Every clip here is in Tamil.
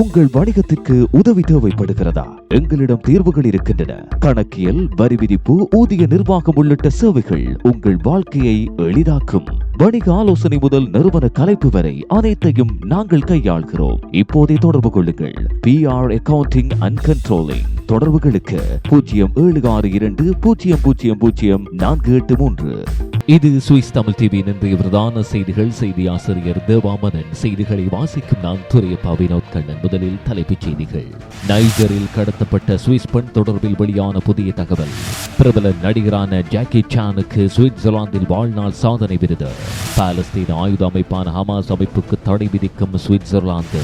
உங்கள் வணிகத்திற்கு உதவி தேவைப்படுகிறதா? எங்களிடம் தீர்வுகள் இருக்கின்றன. கணக்கியல் வரி விதிப்பு ஊதிய நிர்வாகம் உள்ளிட்ட சேவைகள் உங்கள் வாழ்க்கையை எளிதாக்கும். வணிக ஆலோசனை முதல் நிறுவன கலைப்பு வரை அனைத்தையும் நாங்கள் கையாள்கிறோம். இப்போதே தொடர்பு கொள்ளுங்கள். P R accounting and controlling தொடர்புகளுக்கு பூஜ்ஜியம் ஏழு ஆறு இரண்டு பூஜ்ஜியம் பூஜ்ஜியம் பூஜ்ஜியம் நான்கு எட்டு மூன்று. இது சுவிஸ் தமிழ் டிவியின் இன்றைய பிரதான செய்திகள். செய்தி ஆசிரியர் தேவாமனன் செய்திகளை வாசிக்கும் நான் துரையப்பா வினோத் கண்ணன். முதலில் தலைப்புச் செய்திகள். நைஜரில் கடத்தப்பட்ட சுவிஸ் பெண் தொடர்பில் வெளியான புதிய தகவல். பிரபல நடிகரான ஜாக்கி சானுக்கு சுவிட்சர்லாந்தில் வாழ்நாள் சாதனை விருது. பாலஸ்தீன ஆயுத அமைப்பான ஹமாஸ் அமைப்புக்கு தடை விதிக்கும் சுவிட்சர்லாந்து.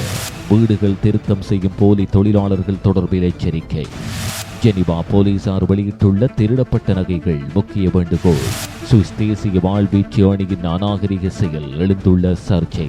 வீடுகள் திருத்தம் செய்யும் போலி தொழிலாளர்கள் தொடர்பில் எச்சரிக்கை. ஜெனிவா போலீசார் வெளியிட்டுள்ள திருடப்பட்ட நகைகள் முக்கிய வேண்டுகோள். சுவிஸ் தேசிய வாழ்வீச்சு அணியின் அநாகரிக செயல் எழுந்துள்ள சர்ச்சை.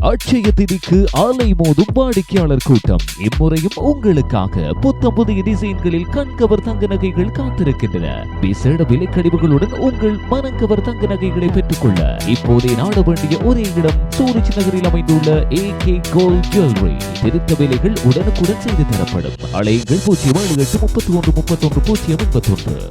அட்சய திதிக்கு ஆலை மோதும் வாடிக்கையாளர் கூட்டம். இம்முறையும் உங்களுக்காக புத்தம் புதிய டிசைன்களில் கண்கவர் தங்க நகைகள் காத்திருக்கின்றன. விசேட விலைக்கழிவுகளுடன் உங்கள் மனக்கவர் தங்க நகைகளை பெற்றுக்கொள்ள இப்போதே நாட வேண்டிய ஒரே இடம் சூரிச் நகரில் அமைந்துள்ள ஏ கே கோல்ட் ஜுவல்லரி திருத்த வேலைகள் உடனுக்குடன் செய்து தரப்படும். அலைகள் பூஜ்ஜியம் ஏழு எட்டு முப்பத்தி ஒன்று முப்பத்தொன்று பூஜ்ஜியம் முப்பத்தொன்று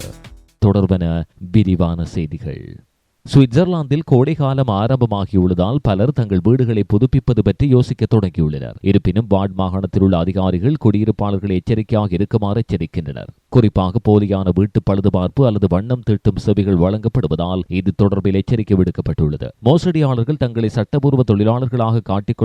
தொடர்பன விரிவான செய்திகள். சுவிட்சர்லாந்தில் கோடைகாலம் ஆரம்பமாகியுள்ளதால் பலர் தங்கள் வீடுகளை புதுப்பிப்பது பற்றி யோசிக்க தொடங்கியுள்ளனர். இருப்பினும் வார்ட் மாகாணத்தில் உள்ள அதிகாரிகள் குடியிருப்பாளர்கள் எச்சரிக்கையாக இருக்குமாறு எச்சரிக்கின்றனர். குறிப்பாக போலியான வீட்டு பழுதுபார்ப்பு அல்லது வண்ணம் தீட்டும் சேவைகள் வழங்கப்படுவதால் இது தொடர்பில் எச்சரிக்கை விடுக்கப்பட்டுள்ளது. மோசடியாளர்கள் தங்களை சட்டபூர்வ தொழிலாளர்களாக காட்டிக்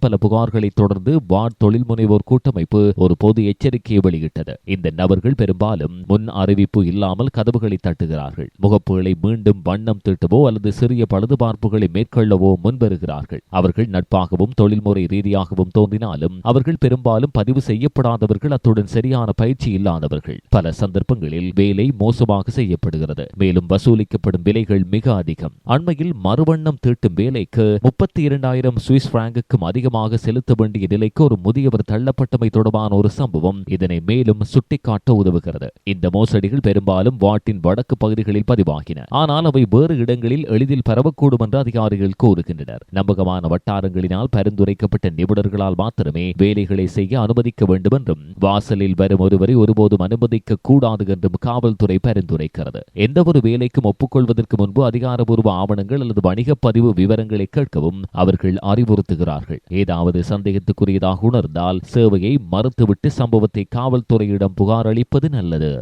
பல புகார்களை தொடர்ந்து வார்ட் தொழில் முனைவோர் கூட்டமைப்பு ஒரு பொது எச்சரிக்கையை வெளியிட்டது. இந்த நபர்கள் பெரும்பாலும் முன் அறிவிப்பு இல்லாமல் கதவுகளை தட்டுகிறார்கள். முகப்புகளை மீண்டும் வண்ணம் தீட்டவோ அல்லது சிறிய பழுதுபார்ப்புகளை மேற்கொள்ளவோ முன்வருகிறார்கள். அவர்கள் நட்பாகவும் தொழில்முறை ரீதியாகவும் தோன்றினாலும் அவர்கள் பெரும்பாலும் பதிவு செய்யப்படாதவர்கள் அத்துடன் சரியான பயிற்சி இல்லாதவர்கள். பல சந்தர்ப்பங்களில் வேலை மோசமாக செய்யப்படுகிறது. மேலும் வசூலிக்கப்படும் விலைகள் மிக அதிகம். அண்மையில் மறுவண்ணம் தீட்டும் வேலைக்கு முப்பத்தி இரண்டாயிரம் சுவிஸ் பிராங்குக்கும் அதிகமாக செலுத்த வேண்டிய நிலைக்கு ஒரு முதியவர் தள்ளப்பட்டமை தொடர்பான ஒரு சம்பவம் இதனை மேலும் சுட்டிக்காட்ட உதவுகிறது. இந்த மோசடிகள் பெரும்பாலும் வாட்டின் வடக்கு பகுதிகளில் பதிவாகின. ஆனால் அவை வேறு இடங்களில் எளிதில் பரவக்கூடும் என்று அதிகாரிகள் கூறுகின்றனர். நம்பகமான வட்டாரங்களினால் பரிந்துரைக்கப்பட்ட நிபுணர்களால் மாத்திரமே வேலைகளை செய்ய அனுமதிக்க வேண்டும் என்றும் வாசலில் வரும் ஒருவரை ஒருபோதும் அனுமதி அனுமதிக்க கூடாது என்றும் காவல்துறை பரிந்துரைக்கிறது. எந்த ஒரு வேலைக்கும் ஒப்புக்கொள்வதற்கு முன்பு அதிகாரபூர்வ ஆவணங்கள் அல்லது வணிக பதிவு விவரங்களை கேட்கவும் அவர்கள் அறிவுறுத்துகிறார்கள். ஏதாவது சந்தேகத்துக்குரியதாக உணர்ந்தால் சேவையை மறுத்துவிட்டு சம்பவத்தை காவல்துறையிடம் புகார் அளிப்பது நல்லது.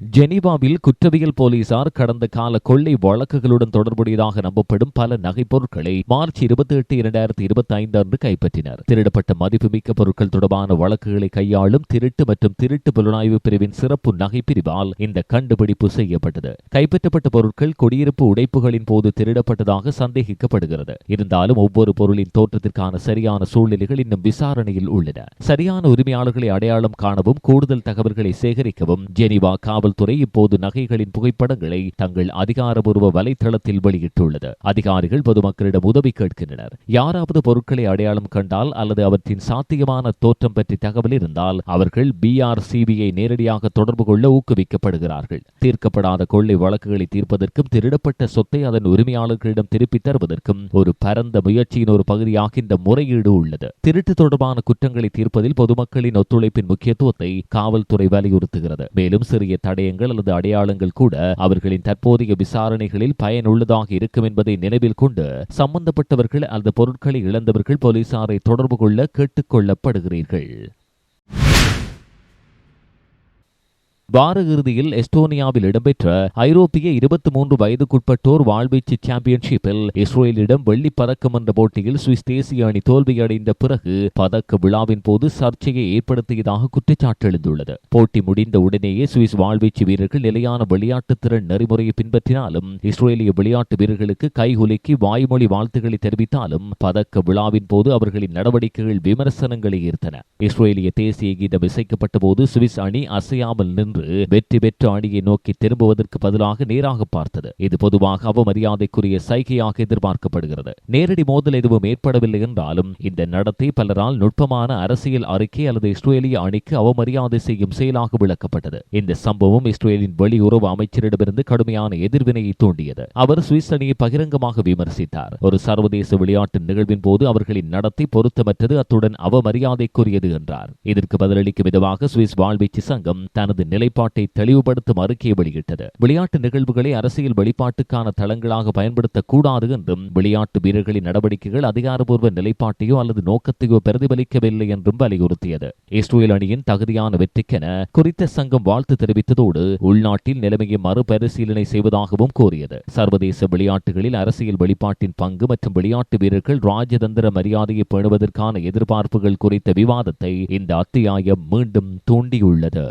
ஜெனீவாவில் குற்றவியல் போலீசார் கடந்த கால கொள்ளை வழக்குகளுடன் தொடர்புடையதாக நம்பப்படும் பல நகைப்பொருட்களை மார்ச் இருபத்தி எட்டு இரண்டாயிரத்தி இருபத்தி ஐந்து அன்று கைப்பற்றினர். திருடப்பட்ட மதிப்புமிக்க பொருட்கள் தொடர்பான வழக்குகளை கையாளும் திருட்டு மற்றும் திருட்டு புலனாய்வு பிரிவின் சிறப்பு நகைப்பிரிவால் இந்த கண்டுபிடிப்பு செய்யப்பட்டது. கைப்பற்றப்பட்ட பொருட்கள் குடியிருப்பு உடைப்புகளின் போது திருடப்பட்டதாக சந்தேகிக்கப்படுகிறது. இருந்தாலும் ஒவ்வொரு பொருளின் தோற்றத்திற்கான சரியான சூழ்நிலைகள் இன்னும் விசாரணையில் உள்ளன. சரியான உரிமையாளர்களை அடையாளம் காணவும் கூடுதல் தகவல்களை சேகரிக்கவும் ஜெனிவா காவல் காவல்துறை இப்போது நகைகளின் புகைப்படங்களை தங்கள் அதிகாரபூர்வ வலைதளத்தில் வெளியிட்டுள்ளது. அதிகாரிகள் பொதுமக்களிடம் உதவி கேட்கின்றனர். யாராவது பொருட்களை அடையாளம் கண்டால் அல்லது அவற்றின் சாத்தியமான தோற்றம் பற்றி தகவல் இருந்தால் அவர்கள் பிஆர்சிபியை நேரடியாக தொடர்பு கொள்ள ஊக்குவிக்கப்படுகிறார்கள். தீர்க்கப்படாத கொள்ளை வழக்குகளை தீர்ப்பதற்கும் திருடப்பட்ட சொத்தை அதன் உரிமையாளர்களிடம் திருப்பித் தருவதற்கும் ஒரு பரந்த முயற்சியின் ஒரு பகுதியாக இந்த முறையீடு உள்ளது. திருட்டு தொடர்பான குற்றங்களை தீர்ப்பதில் பொதுமக்களின் ஒத்துழைப்பின் முக்கியத்துவத்தை காவல்துறை வலியுறுத்துகிறது. மேலும் சிறிய தடை தடயங்கள் அல்லது அடையாளங்கள் கூட அவர்களின் தற்போதைய விசாரணைகளில் பயனுள்ளதாக இருக்கும் என்பதை நினைவில் கொண்டு சம்பந்தப்பட்டவர்கள் அந்த பொருட்களை இழந்தவர்கள் போலீசாரை தொடர்பு கொள்ள கேட்டுக்கொள்ளப்படுகிறீர்கள் வார இறுதியில் எஸ்டோனியாவில் இடம்பெற்ற ஐரோப்பிய இருபத்தி மூன்று வயதுக்குட்பட்டோர் வாழ்வீச்சு சாம்பியன்ஷிப்பில் இஸ்ரேலிடம் வெள்ளி பதக்கம் என்ற போட்டியில் சுவிஸ் தேசிய அணி தோல்வியடைந்த பிறகு பதக்க விழாவின் போது சர்ச்சையை ஏற்படுத்தியதாக குற்றச்சாட்டு எழுந்துள்ளது. போட்டி முடிந்த உடனேயே சுவிஸ் வாழ்வீச்சு வீரர்கள் நிலையான விளையாட்டு திறன் நெறிமுறையை பின்பற்றினாலும் இஸ்ரேலிய விளையாட்டு வீரர்களுக்கு கைகுலுக்கி வாய்மொழி வாழ்த்துக்களை தெரிவித்தாலும் பதக்க விழாவின் போது அவர்களின் நடவடிக்கைகள் விமர்சனங்களை ஈர்த்தன. இஸ்ரேலிய தேசிய கீதம் இசைக்கப்பட்ட போது சுவிஸ் அணி அசையாமல் நின்று நின்று வெற்றி பெற்ற அணியை நோக்கி திரும்புவதற்கு பதிலாக நேராக பார்த்தது. இது பொதுவாக அவமரியாதைக்குரிய சைகையாக எதிர்பார்க்கப்படுகிறது. நேரடி மோதல் எதுவும் ஏற்படவில்லை என்றாலும் இந்த நடத்தை பலரால் நுட்பமான அரசியல் அறிக்கை அல்லது இஸ்ரேலிய அணிக்கு அவமரியாதை செய்யும் செயலாக விளக்கப்பட்டது. இந்த சம்பவம் இஸ்ரேலின் வெளியுறவு அமைச்சரிடமிருந்து கடுமையான எதிர்வினையை தூண்டியது. அவர் சுவிஸ் அணியை பகிரங்கமாக விமர்சித்தார். ஒரு சர்வதேச விளையாட்டு நிகழ்வின் போது அவர்களின் நடத்தை பொருத்தமற்றது அத்துடன் அவமரியாதைக்குரியது என்றார். இதற்கு பதிலளிக்கும் விதமாக சுவிஸ் வாழ்வீச்சு சங்கம் தனது நிலை நிலைப்பாட்டை தெளிவுபடுத்தும் அறிக்கையை வெளியிட்டது. விளையாட்டு நிகழ்வுகளை அரசியல் வெளிப்பாட்டுக்கான தளங்களாக பயன்படுத்தக்கூடாது என்றும் விளையாட்டு வீரர்களின் நடவடிக்கைகள் அதிகாரப்பூர்வ நிலைப்பாட்டையோ அல்லது நோக்கத்தையோ பிரதிபலிக்கவில்லை என்றும் வலியுறுத்தியது. இஸ்ரேல் அணியின் தகுதியான வெற்றிக்கென குறித்த சங்கம் வாழ்த்து தெரிவித்ததோடு உள்நாட்டில் நிலைமையை மறுபரிசீலனை செய்வதாகவும் கூறியது. சர்வதேச விளையாட்டுகளில் அரசியல் வெளிப்பாட்டின் பங்கு மற்றும் விளையாட்டு வீரர்கள் ராஜதந்திர மரியாதையை பேணுவதற்கான எதிர்பார்ப்புகள் குறித்த விவாதத்தை இந்த அத்தியாயம் மீண்டும் தூண்டியுள்ளது.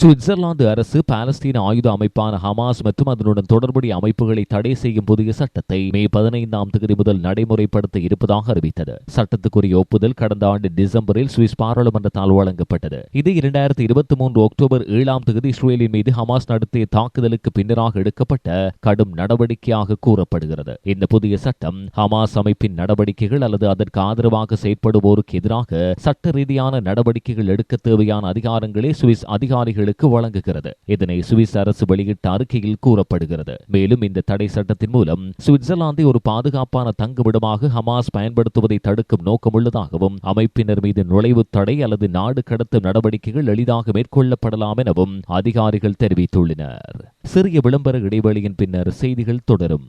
சுவிட்சர்லாந்து அரசு பாலஸ்தீன ஆயுத அமைப்பான ஹமாஸ் மற்றும் அதனுடன் தொடர்புடைய அமைப்புகளை தடை செய்யும் புதிய சட்டத்தை மே பதினைந்தாம் தேதி முதல் நடைமுறைப்படுத்த இருப்பதாக அறிவித்தது. சட்டத்துக்குரிய ஒப்புதல் கடந்த ஆண்டு டிசம்பரில் சுவிஸ் பாராளுமன்றத்தால் வழங்கப்பட்டது. இது இரண்டாயிரத்தி இருபத்தி மூன்று அக்டோபர் ஏழாம் தேதி இஸ்ரேலின் மீது ஹமாஸ் நடத்திய தாக்குதலுக்கு பின்னராக எடுக்கப்பட்ட கடும் நடவடிக்கையாக கூறப்படுகிறது. இந்த புதிய சட்டம் ஹமாஸ் அமைப்பின் நடவடிக்கைகள் அல்லது அதற்கு ஆதரவாக செயற்படுவோருக்கு எதிராக சட்ட ரீதியான நடவடிக்கைகள் எடுக்க தேவையான அதிகாரங்களை சுவிஸ் அதிகாரிகள் நாடுகளுக்கு வழங்குகிறது. இதனை சுவிஸ் அரசு வெளியிட்ட அறிக்கையில் கூறப்படுகிறது. மேலும் இந்த தடை சட்டத்தின் மூலம் சுவிட்சர்லாந்தை ஒரு பாதுகாப்பான தங்குமிடமாக ஹமாஸ் பயன்படுத்துவதை தடுக்கும் நோக்கமுள்ளதாகவும் அமைப்பினர் மீது நுழைவு தடை அல்லது நாடு கடத்தும் நடவடிக்கைகள் எளிதாக மேற்கொள்ளப்படலாம் எனவும் அதிகாரிகள் தெரிவித்துள்ளனர். சிறிய விளம்பர இடைவெளியின் பின்னர் செய்திகள் தொடரும்.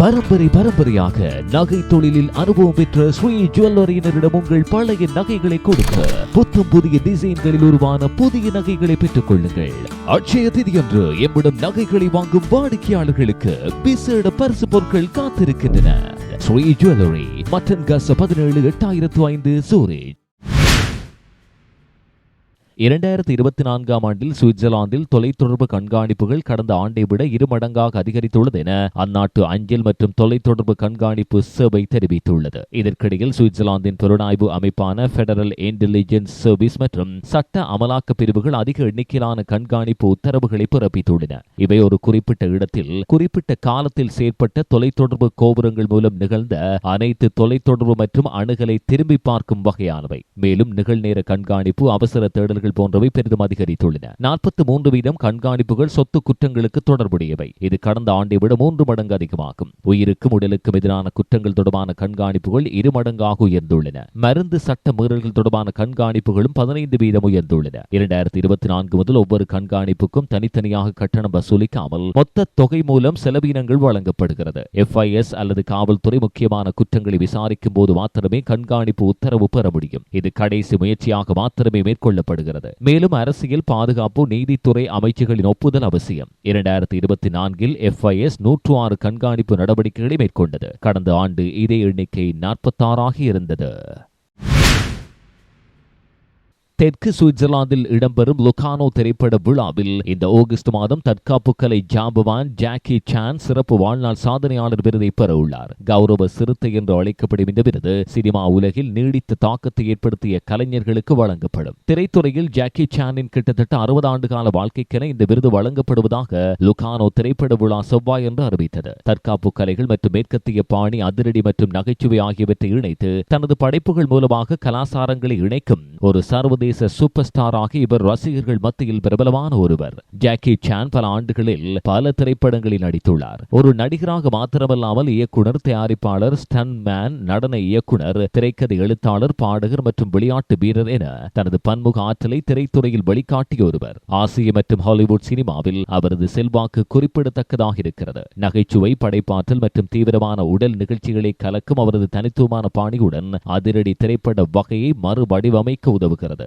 பரம்பரை பரம்பரையாக நகை தொழிலில் அனுபவம் பெற்ற ஸ்ரீ ஜுவல்லரியினரிடம் உங்கள் பழைய நகைகளை கொடுக்க புத்தம் புதிய டிசைன்களில் உருவான புதிய நகைகளை பெற்றுக் கொள்ளுங்கள். அட்சய திதியன்று எம்மிடம் நகைகளை வாங்கும் வாடிக்கையாளர்களுக்கு விசேட பரிசு பொருட்கள் காத்திருக்கின்றன. ஸ்ரீ ஜுவல்லரி மட்டன் கச பதினேழு எட்டாயிரத்து ஐந்து சூரேஜ். இரண்டாயிரத்தி இருபத்தி நான்காம் ஆண்டில் சுவிட்சர்லாந்தில் தொலைத்தொடர்பு கண்காணிப்புகள் கடந்த ஆண்டை விட இரு மடங்காக அதிகரித்துள்ளது என அந்நாட்டு அஞ்சல் மற்றும் தொலைத்தொடர்பு கண்காணிப்பு சேவை தெரிவித்துள்ளது. இதற்கிடையில் சுவிட்சர்லாந்தின் புலனாய்வு அமைப்பான பெடரல் இன்டெலிஜென்ஸ் சர்வீஸ் மற்றும் சட்ட அமலாக்க பிரிவுகள் அதிக எண்ணிக்கையிலான கண்காணிப்பு உத்தரவுகளை பிறப்பித்துள்ளன. இவை ஒரு குறிப்பிட்ட இடத்தில் குறிப்பிட்ட காலத்தில் செயற்பட்ட தொலைத்தொடர்பு கோபுரங்கள் மூலம் நிகழ்ந்த அனைத்து தொலைத்தொடர்பு மற்றும் அணுகலை திரும்பி பார்க்கும் வகையானவை. மேலும் நிகழ்நேர கண்காணிப்பு அவசர தேடல்கள் குற்றங்கள் போன்றவை பெரிதும் அதிகரித்துள்ளன. நாற்பத்தி மூன்று வீதம் கண்காணிப்புகள் சொத்து குற்றங்களுக்கு தொடர்புடையவை. இது கடந்த ஆண்டை விட மூன்று மடங்கு அதிகமாகும். உயிருக்கும் உடலுக்கும் எதிரான குற்றங்கள் தொடர்பான கண்காணிப்புகள் இரு மடங்காக உயர்ந்துள்ளன. மருந்து சட்ட மீறல்கள் தொடர்பான கண்காணிப்புகளும் பதினைந்து வீதம் உயர்ந்துள்ளன. இரண்டாயிரத்தி இருபத்தி நான்கு முதல் ஒவ்வொரு கண்காணிப்புக்கும் தனித்தனியாக கட்டணம் வசூலிக்காமல் மொத்த தொகை மூலம் செலவினங்கள் வழங்கப்படுகிறது. எஃப்ஐஎஸ் அல்லது காவல்துறை முக்கியமான குற்றங்களை விசாரிக்கும் போது மாத்திரமே கண்காணிப்பு உத்தரவு பெற முடியும். இது கடைசி முயற்சியாக மாத்திரமே மேற்கொள்ளப்படுகிறது. வருகிறது. மேலும் அரசியல் பாதுகாப்பு நீதித்துறை அமைச்சுகளின் ஒப்புதல் அவசியம். இரண்டாயிரத்தி இருபத்தி நான்கில் எஃப்ஐஎஸ் நூற்று ஆறு கண்காணிப்பு நடவடிக்கைகளை மேற்கொண்டது. கடந்த ஆண்டு இதே எண்ணிக்கை நாற்பத்தாறாக இருந்தது. தெற்கு சுவிட்சர்லாந்தில் இடம்பெறும் லுகானோ திரைப்பட விழாவில் இந்த ஆகஸ்ட் மாதம் தற்காப்பு கலை ஜாம்பவான் ஜாக்கி சான் சிறப்பு வாழ்நாள் சாதனையாளர் விருதை பெற உள்ளார். கௌரவ சிறுத்தை என்று அழைக்கப்படும் இந்த விருது சினிமா உலகில் நீடித்த தாக்கத்தை ஏற்படுத்திய கலைஞர்களுக்கு வழங்கப்படும். திரைத்துறையில் ஜாக்கி சானின் கிட்டத்தட்ட அறுபது ஆண்டு கால வாழ்க்கைக்கென இந்த விருது வழங்கப்படுவதாக லுகானோ திரைப்பட விழா செவ்வாய் என்று அறிவித்தது. தற்காப்பு கலைகள் மற்றும் மேற்கத்திய பாணி அதிரடி மற்றும் நகைச்சுவை ஆகியவற்றை இணைத்து தனது படைப்புகள் மூலமாக கலாசாரங்களை இணைக்கும் ஒரு சர்வதேச சர்வதேச சூப்பர் ஸ்டாராக இவர் ரசிகர்கள் மத்தியில் பிரபலமான ஒருவர். ஜாக்கி சான் பல ஆண்டுகளில் பல திரைப்படங்களில் நடித்துள்ளார். ஒரு நடிகராக மாத்திரமல்லாமல் இயக்குனர் தயாரிப்பாளர் ஸ்டன் மேன் நடன இயக்குனர் திரைக்கதை எழுத்தாளர் பாடகர் மற்றும் விளையாட்டு வீரர் என தனது பன்முக ஆற்றலை திரைத்துறையில் வெளிக்காட்டிய ஒருவர். ஆசிய மற்றும் ஹாலிவுட் சினிமாவில் அவரது செல்வாக்கு குறிப்பிடத்தக்கதாக இருக்கிறது. நகைச்சுவை படைப்பாற்றல் மற்றும் தீவிரமான உடல் நிகழ்ச்சிகளை கலக்கும் அவரது தனித்துவமான பாணியுடன் அதிரடி திரைப்பட வகையை மறுவடிவமைக்க உதவுகிறது.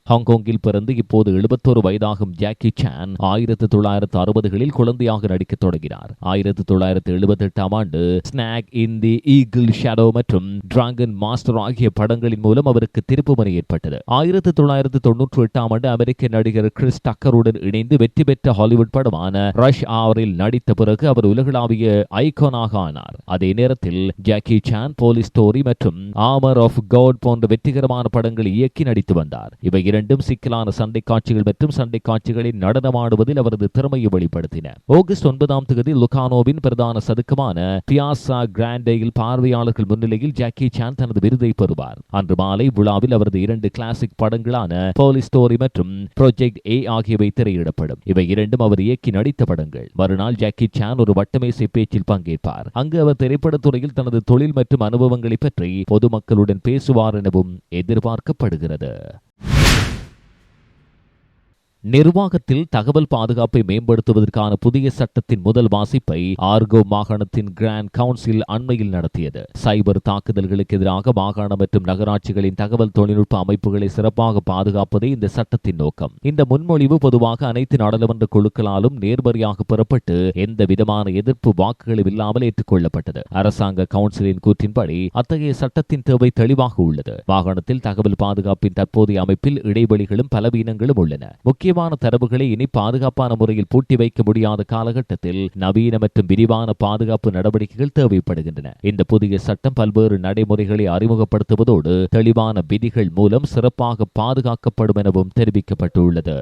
ஹாங்காங்கில் பிறந்து இப்போது எழுபத்தோரு வயதாகும் ஜாக்கி சான் ஆயிரத்தி தொள்ளாயிரத்து அறுபதுகளில் குழந்தையாக நடிக்க தொடங்கினார். ஆயிரத்தி தொள்ளாயிரத்து எழுபத்தி எட்டாம் ஆண்டு snake in the eagle shadow மற்றும் டிராகன் மாஸ்டர் ஆகிய படங்களின் மூலம் அவருக்கு திருப்புமுறை ஏற்பட்டது. ஆயிரத்தி தொள்ளாயிரத்து தொன்னூற்றி எட்டாம் ஆண்டு அமெரிக்க நடிகர் கிறிஸ் டக்கருடன் இணைந்து வெற்றி பெற்ற ஹாலிவுட் படமான ரஷ் ஆவரில் நடித்த பிறகு அவர் உலகளாவிய ஐகானாக ஆனார். அதே நேரத்தில் ஜாக்கி சான் போலீஸ் ஸ்டோரி மற்றும் ஆமர் ஆஃப் கவுட் போன்ற வெற்றிகரமான படங்களை இயக்கி நடித்து வந்தார். இவை இரண்டும் சிக்கலான சண்டை காட்சிகள் மற்றும் சண்டை காட்சிகளில் நடனமாடுவதில் அவரது திறமையை வெளிப்படுத்தின. ஆகஸ்ட் ஒன்பதாம் தேதி லுகானோவின் பிரதான சதுக்கமான பியாசா கிராண்டேயில் பார்வையாளர்கள் முன்னிலையில் ஜாக்கி சான் தனது விருதை பெறுவார். அன்று மாலை விழாவில் அவரது இரண்டு கிளாசிக் படங்களான போலி ஸ்டோரி மற்றும் ப்ராஜெக்ட் ஏ ஆகியவை திரையிடப்படும். இவை இரண்டும் அவர் இயக்கி நடித்த படங்கள். மறுநாள் ஜாக்கி சான் ஒரு வட்டமேசை பேச்சில் பங்கேற்பார். அங்கு அவர் திரைப்படத்துறையில் தனது தொழில் மற்றும் அனுபவங்களை பற்றி பொதுமக்களுடன் பேசுவார் எனவும் எதிர்பார்க்கப்படுகிறது. நிர்வாகத்தில் தகவல் பாதுகாப்பை மேம்படுத்துவதற்கான புதிய சட்டத்தின் முதல் வாசிப்பை ஆர்கோ மாகாணத்தின் கிராண்ட் கவுன்சில் அண்மையில் நடத்தியது. சைபர் தாக்குதல்களுக்கு எதிராக மாகாண மற்றும் நகராட்சிகளின் தகவல் தொழில்நுட்ப அமைப்புகளை சிறப்பாக பாதுகாப்பதே இந்த சட்டத்தின் நோக்கம். இந்த முன்மொழிவு பொதுவாக அனைத்து நாடாளுமன்ற குழுக்களாலும் நேர்மறையாக பெறப்பட்டு எந்த விதமான எதிர்ப்பு வாக்குகளும் இல்லாமல் ஏற்றுக்கொள்ளப்பட்டது. அரசாங்க கவுன்சிலின் கூற்றின்படி அத்தகைய சட்டத்தின் தேவை தெளிவாக உள்ளது. மாகாணத்தில் தகவல் பாதுகாப்பின் தற்போதைய அமைப்பில் இடைவெளிகளும் பலவீனங்களும் உள்ளன. முக்கிய முக்கியமான தரவுகளை இனி பாதுகாப்பான முறையில் பூட்டி வைக்க முடியாத காலகட்டத்தில் நவீன மற்றும் விரிவான பாதுகாப்பு நடவடிக்கைகள் தேவைப்படுகின்றன. இந்த புதிய சட்டம் பல்வேறு நடைமுறைகளை அறிமுகப்படுத்துவதோடு தெளிவான விதிகள் மூலம் சிறப்பாக பாதுகாக்கப்படும் எனவும் தெரிவிக்கப்பட்டுள்ளது.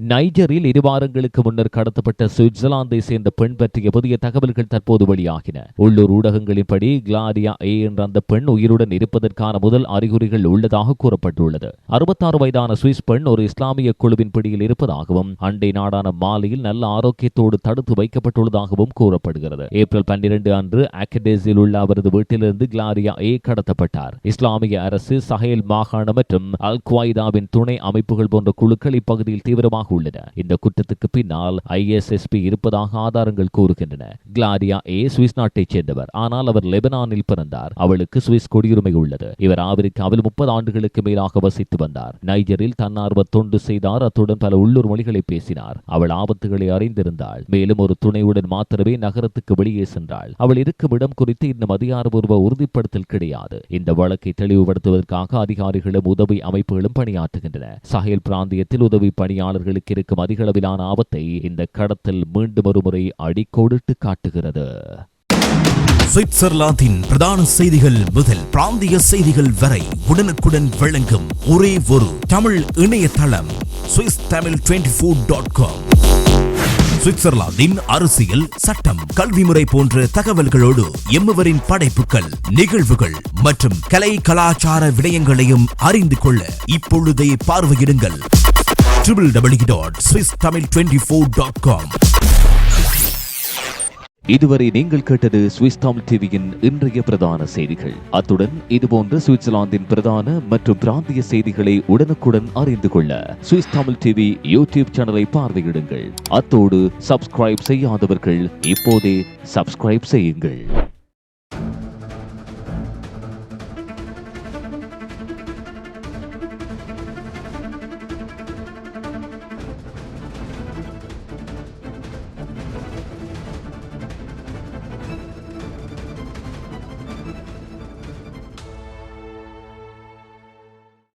நைஜரில் இரு வாரங்களுக்கு முன்னர் கடத்தப்பட்ட சுவிட்சர்லாந்தை சேர்ந்த பெண் பற்றிய புதிய தகவல்கள் தற்போது வெளியாகின. உள்ளூர் ஊடகங்களின்படி கிளாரியா ஏ என்ற அந்த பெண் உயிருடன் இருப்பதற்கான முதல் அறிகுறிகள் உள்ளதாக கூறப்பட்டுள்ளது. அறுபத்தாறு வயதான சுவிஸ் பெண் ஒரு இஸ்லாமிய குழுவின் பிடியில் இருப்பதாகவும் அண்டை நாடான மாலியில் நல்ல ஆரோக்கியத்தோடு தடுத்து வைக்கப்பட்டுள்ளதாகவும் கூறப்படுகிறது. ஏப்ரல் பன்னிரண்டு அன்று அக்கடேஸில் உள்ள அவரது வீட்டிலிருந்து கிளாரியா ஏ கடத்தப்பட்டார். இஸ்லாமிய அரசு சஹேல் மாகாணம் மற்றும் அல் குவாய்தாவின் துணை அமைப்புகள் போன்ற குழுக்கள் இப்பகுதியில் தீவிரமாக குற்றமாக உள்ளன. இந்த குற்றத்துக்கு பின்னால் ஐஎஸ்எஸ்பி இருப்பதாக ஆதாரங்கள் கூறுகின்றன. கிளாரியா ஏ சுவிஸ் நாட்டைச் சேர்ந்தவர். ஆனால் அவர் லெபனானில் பிறந்தார். அவளுக்கு சுவிஸ் குடியுரிமை உள்ளது. இவர் ஆப்பிரிக்காவில் முப்பது ஆண்டுகளுக்கு மேலாக வசித்து வந்தார். நைஜரில் தன்னார்வ தொண்டு செய்தார். அத்துடன் பல உள்ளூர் மொழிகளை பேசினார். அவள் ஆபத்துகளை அறிந்திருந்தாள். மேலும் ஒரு துணையுடன் மாத்திரமே நகரத்துக்கு வெளியே சென்றாள். அவள் இருக்கும் இடம் குறித்து இன்னும் அதிகாரபூர்வ உறுதிப்படுத்தல் கிடையாது. இந்த வழக்கை தெளிவுபடுத்துவதற்காக அதிகாரிகளும் உதவி அமைப்புகளும் பணியாற்றுகின்றன. சஹேல் பிராந்தியத்தில் உதவி பணியாளர்கள் அவர்களுக்கு இருக்கும் அதிகளவிலான ஆபத்தை இந்த கடத்தல் மீண்டும் ஒருமுறை அடிக்கோடிட்டு காட்டுகிறது. சுவிட்சர்லாந்தின் பிரதான செய்திகள் முதல் பிராந்திய செய்திகள் வரை உடனுக்குடன் வழங்கும் ஒரே ஒரு தமிழ் இணையதளம் Swiss Tamil twenty four dot com சுவிட்சர்லாந்தின் அரசியல் சட்டம் கல்வி முறை போன்ற தகவல்களோடு எம்முவரின் படைப்புகள் நிகழ்வுகள் மற்றும் கலை கலாச்சார விடயங்களையும் அறிந்து கொள்ள இப்பொழுதே பார்வையிடுங்கள். Triple W dot Swiss Tamil twenty four dot com இதுவரை நீங்கள் கேட்டது சுவிஸ் தமிழ் டிவியின் இன்றைய பிரதான செய்திகள். அத்துடன் இதுபோன்ற சுவிட்சர்லாந்தின் பிரதான மற்றும் பிராந்திய செய்திகளை உடனுக்குடன் அறிந்து கொள்ள சுவிஸ் தமிழ் டிவி யூடியூப் சேனலை பார்வையிடுங்கள். அத்தோடு சப்ஸ்கிரைப் செய்யாதவர்கள் இப்போதே சப்ஸ்கிரைப் செய்யுங்கள்.